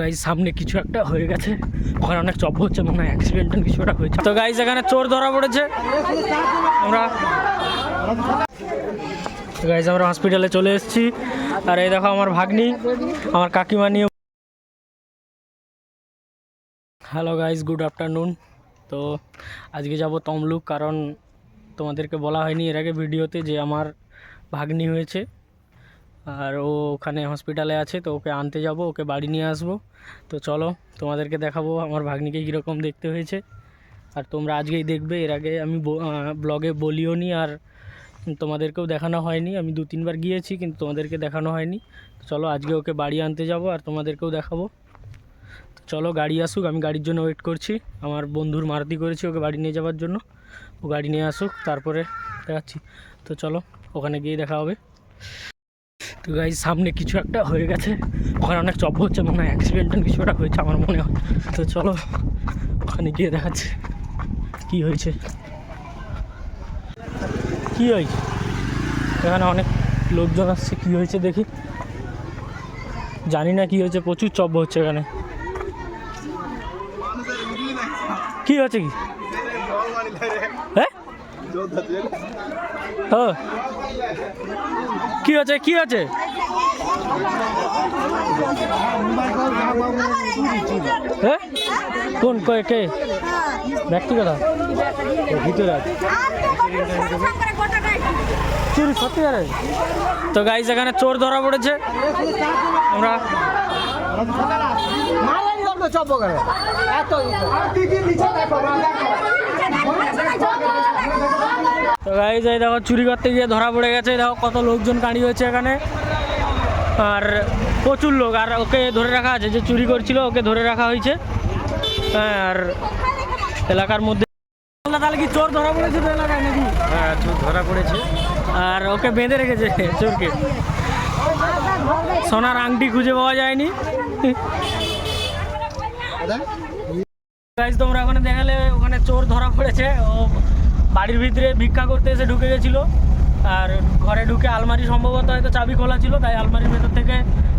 Guys সামনে কিছু একটা হয়ে গেছে। ওখানে অনেক চপ হচ্ছে, মনে হয় অ্যাক্সিডেন্ট কিছু একটা হয়েছে। তো গাইজ এখানে চোর ধরা পড়েছে। আমরা গাইজ আমরা হসপিটালে চলে এসেছি। আর এই দেখো আমার ভাগ্নি, আমার কাকিমা নিয়ে হ্যালো গাইজ গুড আফটারনুন তো আজকে যাব তমলুক, কারণ তোমাদেরকে বলা হয়নি এর আগে ভিডিওতে যে আমার ভাগ্নি হয়েছে। আর ও ওখানে হসপিটালে আছে, তো ওকে আনতে যাব, ওকে বাড়ি নিয়ে আসব। তো চলো, তোমাদেরকে দেখাবো আমার ভাগ্নিকে কীরকম দেখতে হয়েছে। আর তোমরা আজকেই দেখবে, এর আগে আমি ব্লগে বলিও নি আর তোমাদেরকেও দেখানো হয়নি। আমি দু তিনবার গিয়েছি, কিন্তু তোমাদেরকে দেখানো হয়নি। চলো, আজকে ওকে বাড়ি আনতে যাব আর তোমাদেরকেও দেখাবো। তো চলো, গাড়ি আসুক, আমি গাড়ির জন্য ওয়েট করছি। আমার বন্ধুর মারুতি করেছি ওকে বাড়ি নিয়ে যাওয়ার জন্য। ও গাড়ি নিয়ে আসুক, তারপরে দেখাচ্ছি। তো চলো, ওখানে গিয়ে দেখা হবে। তো গাই সামনে কিছু একটা হয়ে গেছে। ওখানে অনেক চপ হচ্ছে, মনে হয় অ্যাক্সিডেন্ট কিছু একটা হয়েছে আমার মনে হয়। তো চলো, ওখানে গিয়ে দেখাচ্ছে কি হয়েছে। কি হয়েছে? এখানে অনেক লোকজন আসছে, কি হয়েছে দেখি। জানি না কি হয়েছে, প্রচুর চপ হচ্ছে এখানে। কি হচ্ছে কি? হ্যাঁ? হ্যাঁ কি হচ্ছে কি হচ্ছে হ্যাঁ কোন কে কে? ব্যক্তিগত? ভিতরে আছে চুরি সত্যিকারে তো গাইজ এখানে চোর ধরা পড়েছে। আমরা তো গাইজ এই দেখো চুরি করতে গিয়ে ধরা পড়ে গেছে। এই দেখো কত লোকজন কাঁড়ি হয়েছে এখানে। আর প্রচুর লোক। আর ওকে ধরে রাখা আছে যে চুরি করছিল ওকে ধরে রাখা হয়েছে। হ্যাঁ, আর এলাকার মধ্যে তাহলে কি চোর ধরা পড়েছে তো এলাকায় নাকি? হ্যাঁ চোর ধরা পড়েছে। আর ওকে বেঁধে রেখেছে চোরকে। সোনার আংটি খুঁজে পাওয়া যায়নি। তোমরা ওখানে দেখালে ওখানে চোর ধরা পড়েছে। ও বাড়ির ভিতরে ভিক্ষা করতে এসে ঢুকে গেছিল। আর ঘরে ঢুকে আলমারি সম্ভবত হয়তো চাবি খোলা ছিল, তাই আলমারির ভেতর থেকে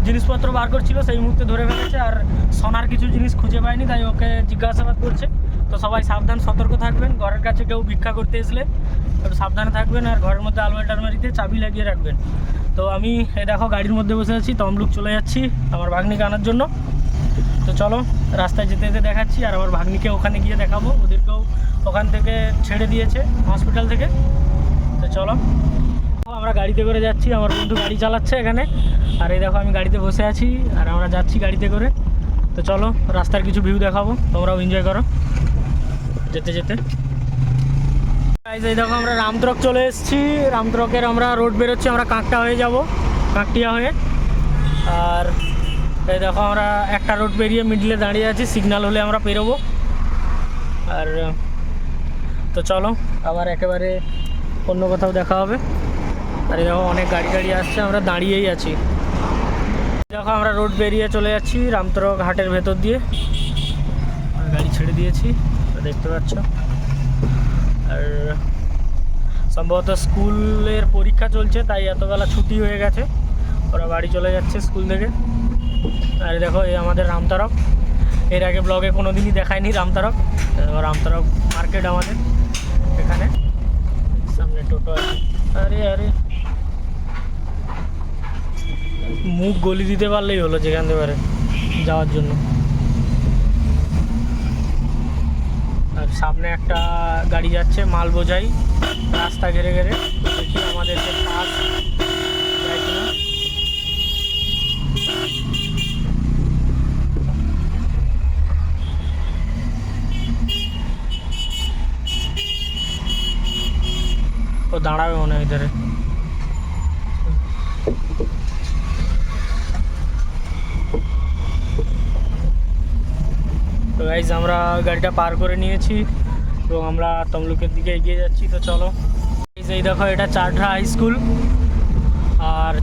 জিনিসপত্র বার করছিল, সেই মুহূর্তে ধরে ফেলেছে। আর সোনার কিছু জিনিস খুঁজে পায়নি, তাই ওকে জিজ্ঞাসাবাদ করছে। তো সবাই সাবধান, সতর্ক থাকবেন। ঘরের কাছে কেউ ভিক্ষা করতে এসলে সাবধানে থাকবেন আর ঘরের মধ্যে আলমারি টালমারিতে চাবি লাগিয়ে রাখবেন। তো আমি, এই দেখো, গাড়ির মধ্যে বসে আছি, তমলুক চলে যাচ্ছি আমার ভাগ্নিকে আনার জন্য। তো চলো, রাস্তায় যেতে যেতে দেখাচ্ছি, আর আমার ভাগ্নিকে ওখানে গিয়ে দেখাবো। ওদেরকেও ওখান থেকে ছেড়ে দিয়েছে হসপিটাল থেকে। তো চলো, আমরা গাড়িতে করে যাচ্ছি, আমার বন্ধু গাড়ি চালাচ্ছে এখানে। আর এই দেখো আমি গাড়িতে বসে আছি, আর আমরা যাচ্ছি গাড়িতে করে। তো চলো, রাস্তার কিছু ভিউ দেখাবো, তোমরাও এনজয় করো। যেতে যেতে। এই দেখো আমরা রামতরক চলে এসেছি। রামতরকের আমরা রোড বেরোচ্ছি, আমরা কাঁকটা হয়ে যাব কাঁকটিয়া হয়ে। আর এই দেখো আমরা একটা রোড পেরিয়ে মিডলে দাঁড়িয়ে আছি সিগনাল হলে আমরা পেরোবো। আর, তো চলো, আবার একেবারে অন্য কোথাও দেখা হবে। আর দেখো অনেক গাড়ি গাড়ি আসছে, আমরা দাঁড়িয়েই আছি। দেখো আমরা রোড বেরিয়ে চলে যাচ্ছি রামতরক ঘাটের ভেতর দিয়ে। গাড়ি ছেড়ে দিয়েছি দেখতে পাচ্ছ। আর সম্ভবত স্কুলের পরীক্ষা চলছে, তাই এতবেলা ছুটি হয়ে গেছে। ওরা বাড়ি চলে যাচ্ছে স্কুল থেকে। আর দেখো, এই আমাদের রামতারক। এর আগে ব্লগে কোনো দিনই দেখায়নি রামতারক। রামতারক মার্কেট আমাদের। এখানে। সামনে টোটো আছে। আরে আরে। মুখ গলি দিতে পারলেই হলো যেখান থেকে পারে, যাওয়ার জন্য। আর সামনে একটা গাড়ি যাচ্ছে মাল বোঝাই রাস্তা ঘেরে ঘেরে। আমাদেরকে পাস যায় কিনা ও দাঁড়াবে মনে হয় ধরে তো গাইজ আমরা গাড়িটা পার করে নিয়েছি এবং আমরা তমলুকের দিকে এগিয়ে যাচ্ছি, তো চলো। এই দেখো, এটা চারঢা হাই স্কুল আর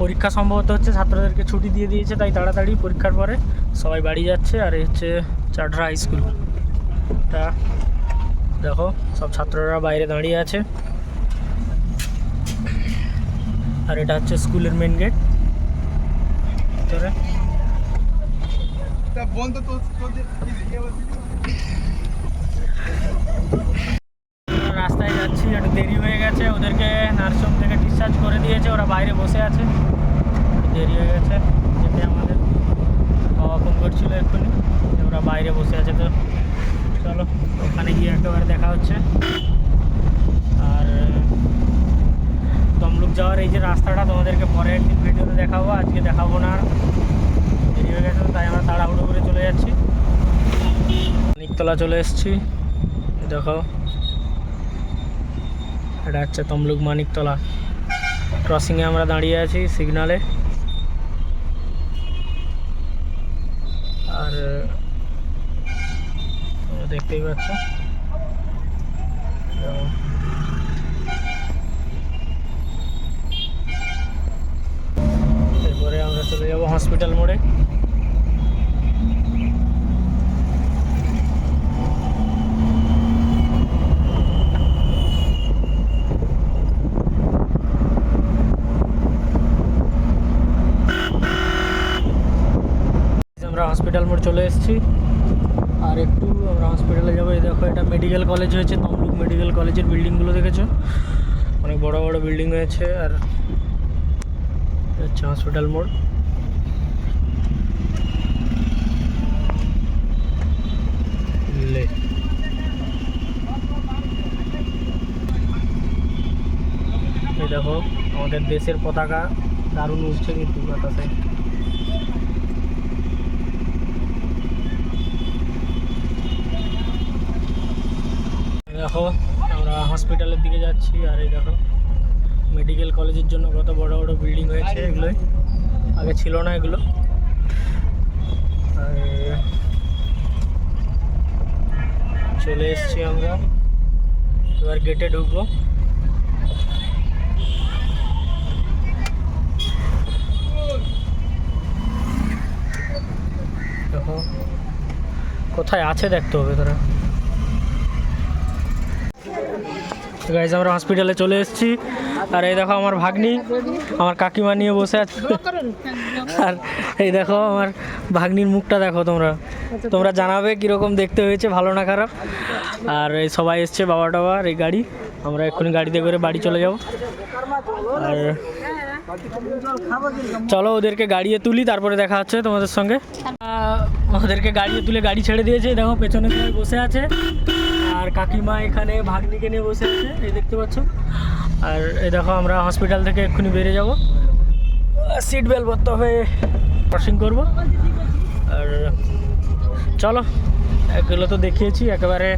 পরীক্ষা সম্ভবত হচ্ছে ছাত্রদেরকে ছুটি দিয়ে দিয়েছে, তাই তাড়াতাড়ি পরীক্ষার পরে সবাই বাড়ি যাচ্ছে, আর এই হচ্ছে চারঢা হাই স্কুল তা দেখো, সব ছাত্ররা বাইরে দাঁড়িয়ে আছে। আর এটা হচ্ছে স্কুলের মেন গেট ভিতরে রাস্তায় যাচ্ছি একটু দেরি হয়ে গেছে। ওদেরকে নার্সিং থেকে ডিসচার্জ করে দিয়েছে ওরা বাইরে বসে আছে। দেরি হয়ে গেছে যেতে আমাদের। বাবা ফোন করছিল এক্ষুনি ওরা বাইরে বসে আছে তো। চলো ওখানে গিয়ে একেবারে দেখা হচ্ছে আর তমলুক যাওয়ার এই যে রাস্তাটা তোমাদেরকে পরে একদিন ভিডিওতে দেখাবো, আজকে দেখাবো না। দেরি হয়ে গেছে, তাই আমরা তাড়াহুড়ো করে চলে যাচ্ছি। নিকতলা চলে এসেছি। দেখো, এটা হচ্ছে তমলুক মানিকতলা ক্রসিংয়ে আমরা দাঁড়িয়ে আছি সিগনালে আর দেখতেই পাচ্ছ। চলে যাব হসপিটাল মোড়ে। আমরা হসপিটাল মোড় চলে এসেছি। আর একটু আমরা হসপিটালে যাব। এই দেখো, এটা মেডিকেল কলেজ হয়েছে, তমলুক মেডিকেল কলেজের বিল্ডিংগুলো দেখেছ? অনেক বড় বড় বিল্ডিং হয়েছে, আর হচ্ছে হসপিটাল মোড় লে এই দেখো আমাদের দেশের পতাকা দারুণ উঠছে কিন্তু বাতাসে দেখো, আমরা হসপিটালের দিকে যাচ্ছি, আর এই দেখো মেডিকেল কলেজের জন্য কত বড় বড় বিল্ডিং হয়েছে এগুলোই। আগে ছিল না এগুলো। চলে এসছি আমরা। এবার গেটে ঢুকবো। দেখো কোথায় আছে দেখতে হবে তোরা। গাইজ আমরা হসপিটালে চলে এসেছি। আর এই দেখো আমার ভাগ্নি, আমার কাকিমা নিয়ে বসে আছে। আর এই দেখো আমার ভাগ্নির মুখটা দেখো তোমরা। তোমরা জানাবে কীরকম দেখতে হয়েছে, ভালো না খারাপ। আর এই সবাই এসছে বাবা টাবার এই গাড়ি। আমরা এক্ষুনি গাড়িতে করে বাড়ি চলে যাব। আর চলো ওদেরকে গাড়িয়ে তুলি, তারপরে দেখা হচ্ছে তোমাদের সঙ্গে। ওদেরকে গাড়িয়ে তুলে গাড়ি ছেড়ে দিয়েছে, দেখো পেছনে বসে আছে। আর কাকিমা এখানে ভাগ্নিকে নিয়ে বসে আছে, এই দেখতে পাচ্ছ? আর এই দেখো আমরা হসপিটাল থেকে এক্ষুনি বেরিয়ে যাব। সিট বেল্ট পরতে হবে ক্রসিং করব। আর চলো, এগুলো তো দেখিয়েছি, একেবারে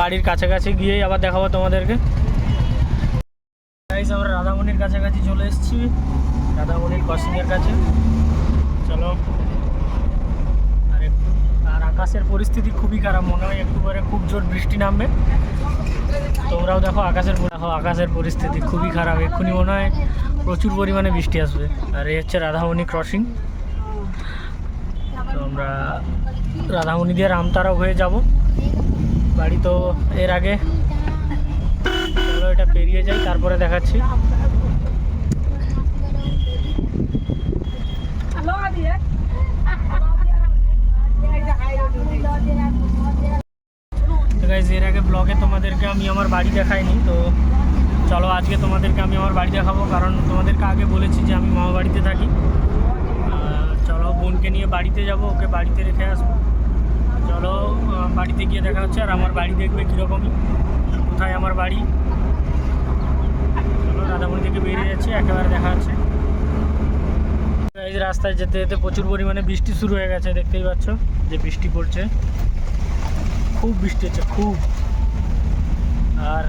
বাড়ির কাছাকাছি গিয়েই আবার দেখাবো তোমাদেরকে। Guys, আমরা রাধামণির কাছাকাছি চলে এসেছি। রাধামণির ক্রসিংয়ের কাছে। চলো। আর একটু আর আকাশের পরিস্থিতি খুবই খারাপ মনে হয় একটু পরে খুব জোর বৃষ্টি নামবে। তোমরাও দেখো আকাশের দেখো আকাশের পরিস্থিতি খুবই খারাপ এক্ষুনি মনে হয় প্রচুর পরিমাণে বৃষ্টি আসবে। আর এই হচ্ছে রাধামণি ক্রসিং তো আমরা রাধামণি দিয়ে রামতারা হয়ে যাব। বাড়ি তো এর আগে এটা পেরিয়ে যাই, তারপরে দেখাচ্ছি। এর আগে ব্লগে তোমাদেরকে আমি আমার বাড়ি দেখাইনি, তো চলো আজকে তোমাদেরকে আমি আমার বাড়ি দেখাবো, কারণ তোমাদেরকে আগে বলেছি যে আমি মামা বাড়িতে থাকি। চলো বোনকে নিয়ে বাড়িতে যাব, ওকে বাড়িতে রেখে আসব। চলো বাড়িতে গিয়ে দেখা হচ্ছে, আর আমার বাড়ি দেখবে কীরকমই, কোথায় আমার বাড়ি। চলো থেকে বেরিয়ে যাচ্ছি, একেবারে দেখা যাচ্ছে এই রাস্তায় যেতে যেতে প্রচুর পরিমাণে বৃষ্টি শুরু হয়ে গেছে, দেখতেই পাচ্ছ যে বৃষ্টি পড়ছে। খুব বৃষ্টি হচ্ছে, খুব। আর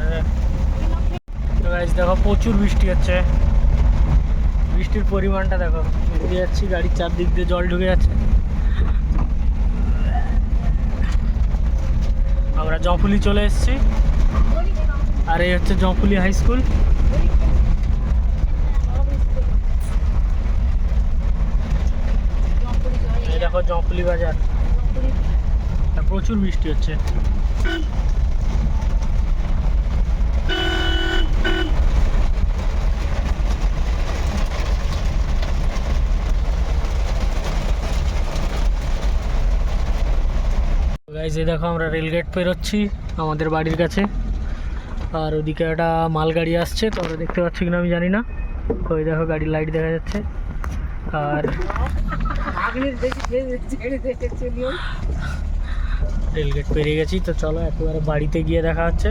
দেখো, প্রচুর বৃষ্টি হচ্ছে। বৃষ্টির পরিমাণটা দেখো এগিয়ে যাচ্ছি, গাড়ির চারদিক দিয়ে জল ঢুকে যাচ্ছে। আমরা জফুলি চলে এসেছি। আর এই হচ্ছে জফুলি হাই স্কুল। এই দেখো জফুলি বাজার। প্রচুর বৃষ্টি হচ্ছে। গাইজ এই দেখো আমরা রেলগেট পেরোচ্ছি আমাদের বাড়ির কাছে। আর ওদিকে একটা মালগাড়ি আসছে তোমরা দেখতে পাচ্ছ কিনা আমি জানি না। ওই দেখো গাড়ির লাইট দেখা যাচ্ছে। আর রেলগেট পেরিয়ে গেছি, তো চলো একেবারে বাড়িতে গিয়ে দেখা হচ্ছে।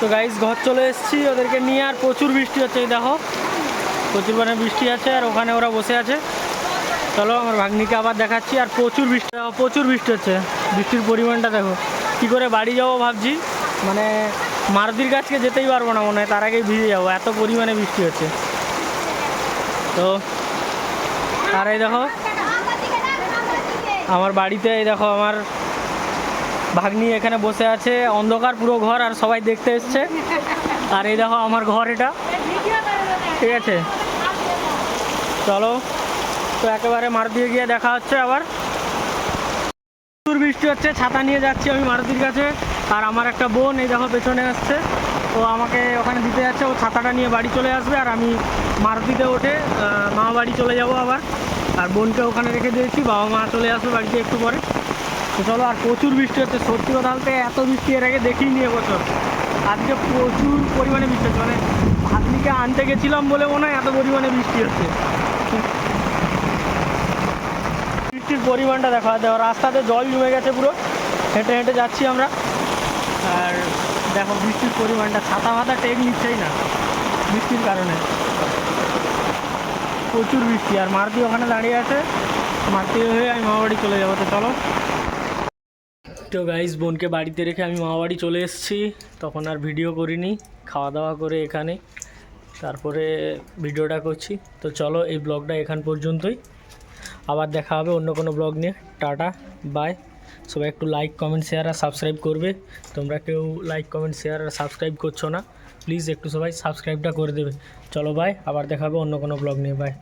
তো গাইজ ঘর চলে এসেছি, ওদেরকে নিয়ে আর প্রচুর বৃষ্টি হচ্ছে, এই দেখো। প্রচুর মানে বৃষ্টি আছে, আর ওখানে ওরা বসে আছে। চলো, আমার ভাগ্নিকে আবার দেখাচ্ছি, আর প্রচুর বৃষ্টি প্রচুর বৃষ্টি হচ্ছে। বৃষ্টির পরিমাণটা দেখো। কী করে বাড়ি যাব ভাবছি? মানে মারুতির কাছকে যেতেই পারব না মনে হয়, তার আগেই ভিজে যাব, এত পরিমাণে বৃষ্টি হচ্ছে। তো, আর এই দেখো, আমার বাড়িতে এই দেখো আমার ভাগ্নি এখানে বসে আছে, অন্ধকার পুরো ঘর আর সবাই দেখতে এসছে। আর এই দেখো আমার ঘর এটা। ঠিক আছে। চলো, তো একেবারে মারুতিতে গিয়ে দেখা হচ্ছে আবার। বৃষ্টি হচ্ছে, ছাতা নিয়ে যাচ্ছি আমি মারুতির কাছে। আর আমার একটা বোন এই দেখো পেছনে আসছে। ও আমাকে ওখানে দিতে যাচ্ছে, ও ছাতাটা নিয়ে বাড়ি চলে আসবে আর আমি মারুতিতে ওঠে মামা বাড়ি চলে যাব আবার। আর বোনকে ওখানে রেখে দিয়েছি, বাবা মা চলে আসবে বাড়িতে একটু পরে। তো চলো, আর প্রচুর বৃষ্টি হচ্ছে, সত্যি কথা বলতে এত বৃষ্টি এর আগে দেখিনি এবছর। আজকে প্রচুর পরিমাণে বৃষ্টি হচ্ছে মানে ভাগ্নিকে আনতে গেছিলাম বলে মনে হয় এত পরিমাণে বৃষ্টি হচ্ছে বৃষ্টির পরিমাণটা দেখো দেখো, রাস্তাতে জল জমে গেছে পুরো। হেঁটে হেঁটে যাচ্ছি আমরা। আর দেখো, বৃষ্টির পরিমাণটা, ছাতা ফাতা টেক নিচ্ছেই না, বৃষ্টির কারণে। প্রচুর বৃষ্টি, আর মারতি ওখানে দাঁড়িয়ে আছে। মারতি হয়ে আমি মামাবাড়ি চলে যাব, তো চলো। তো গাইজ বোনকে বাড়িতে রেখে আমি মামাবাড়ি চলে এসেছি। তখন আর ভিডিও করিনি খাওয়া দাওয়া করে এখানে। তারপরে ভিডিওটা করছি। তো চলো, এই ব্লগটা এখান পর্যন্তই। আবার দেখা হবে অন্য কোনো ব্লগ নিয়ে। টাটা বাই সবাই একটু লাইক কমেন্ট শেয়ার আর সাবস্ক্রাইব করবে। তোমরা কেউ লাইক কমেন্ট শেয়ার আর সাবস্ক্রাইব করছ না প্লিজ একটু সবাই সাবস্ক্রাইবটা করে দেবে। চলো বাই আবার দেখা হবে অন্য কোনো ব্লগ নিয়ে। বাই